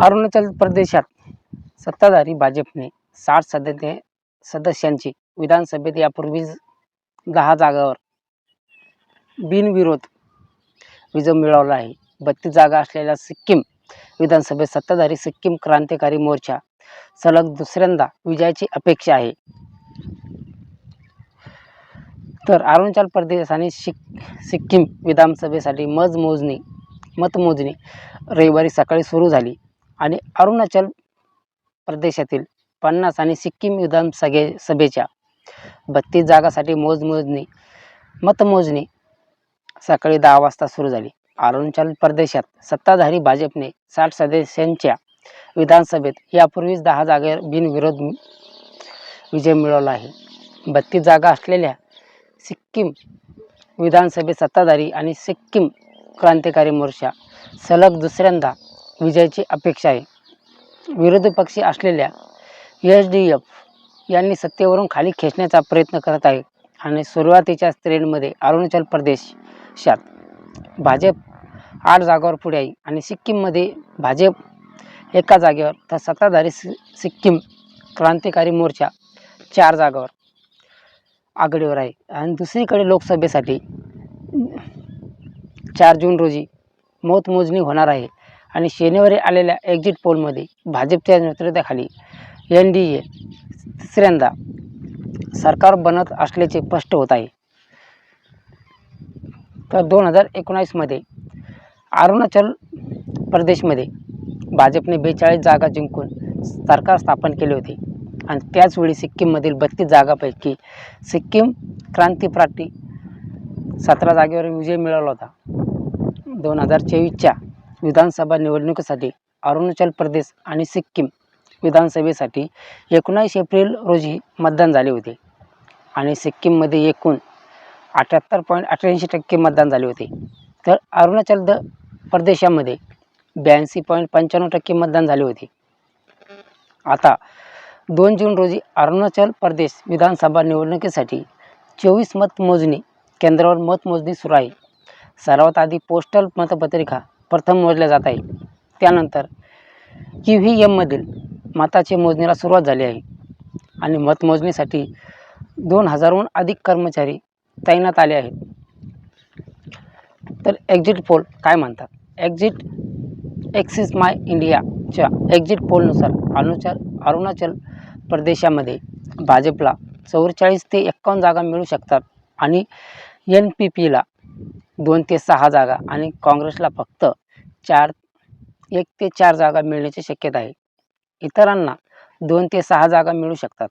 अरुणाचल प्रदेशात सत्ताधारी भाजपने साठ सदस्य सदस्यांची विधानसभेत यापूर्वीच दहा जागावर बिनविरोध विजय मिळवला आहे. बत्तीस जागा असलेल्या सिक्कीम विधानसभेत सत्ताधारी सिक्कीम क्रांतिकारी मोर्चा सलग दुसऱ्यांदा विजयाची अपेक्षा आहे. तर अरुणाचल प्रदेश आणि शिक सिक्कीम विधानसभेसाठी मजमोजणी मतमोजणी. रविवारी सकाळी सुरू झाली आणि अरुणाचल प्रदेशातील पन्नास आणि सिक्कीम विधानसभे सभेच्या बत्तीस जागासाठी मोजमोजणी मतमोजणी सकाळी दहा वाजता सुरू झाली. अरुणाचल प्रदेशात सत्ताधारी भाजपने साठ सदस्यांच्या विधानसभेत यापूर्वीच दहा जागेवर बिनविरोध विजय मिळवला आहे. बत्तीस जागा असलेल्या सिक्कीम विधानसभेत सत्ताधारी आणि सिक्कीम क्रांतिकारी मोर्चा. सलग दुसऱ्यांदा विजयाची अपेक्षा आहे. विरोधी पक्षी असलेल्या एच डी एफ यांनी सत्तेवरून खाली खेचण्याचा प्रयत्न करत आहे आणि सुरुवातीच्या ट्रेंडमध्ये अरुणाचल प्रदेशात भाजप आठ जागावर पुढे आहे आणि सिक्कीममध्ये भाजप एका जागेवर तर सत्ताधारी सिक्कीम क्रांतिकारी मोर्चा चार जागावर आघाडीवर आहे. आणि दुसरीकडे लोकसभेसाठी चार जून रोजी मतमोजणी होणार आहे. आणि शनिवारी आलेल्या एक्झिट पोलमध्ये भाजपच्या नेतृत्वाखाली एन डी ए तिसऱ्यांदा सरकार बनत असल्याचे स्पष्ट होत आहे. तर दोन हजार एकोणावीसमध्ये अरुणाचल प्रदेशमध्ये भाजपने बेचाळीस जागा जिंकून सरकार स्थापन केले होते. आणि त्याचवेळी सिक्कीममधील बत्तीस जागापैकी सिक्कीम क्रांती पार्टी सतरा जागेवर विजय मिळवला होता. दोन हजार चोवीसच्या विधानसभा निवडणुकीसाठी अरुणाचल प्रदेश आणि सिक्कीम विधानसभेसाठी एकोणावीस एप्रिल रोजी मतदान झाले होते. आणि सिक्कीममध्ये एकूण अठ्याहत्तर पॉईंट अठ्ठ्याऐंशी टक्के मतदान झाले होते. तर अरुणाचल द प्रदेशामध्ये ब्याऐंशी पॉईंट पंच्याण्णव टक्के मतदान झाले होते. आता दोन जून रोजी अरुणाचल प्रदेश विधानसभा निवडणुकीसाठी चोवीस मतमोजणी केंद्रावर मतमोजणी सुरू आहे. सर्वात आधी पोस्टल मतपत्रिका प्रथम मोजल्या जात आहे. त्यानंतर क्यू व्ही एममधील मताची मोजणीला सुरुवात झाली आहे. आणि मतमोजणीसाठी दोन हजारहून अधिक कर्मचारी तैनात आले आहेत. तर एक्झिट पोल काय म्हणतात? एक्झिट एक्सिस माय इंडियाच्या एक्झिट पोलनुसार अनुचार अरुणाचल प्रदेशामध्ये भाजपला चौवेचाळीस ते एक्कावन्न जागा मिळू शकतात. आणि एन पी पीला दोन ते सहा जागा आणि काँग्रेसला फक्त चार एक ते चार जागा मिळण्याची शक्यता आहे. इतरांना दोन ते सहा जागा मिळू शकतात.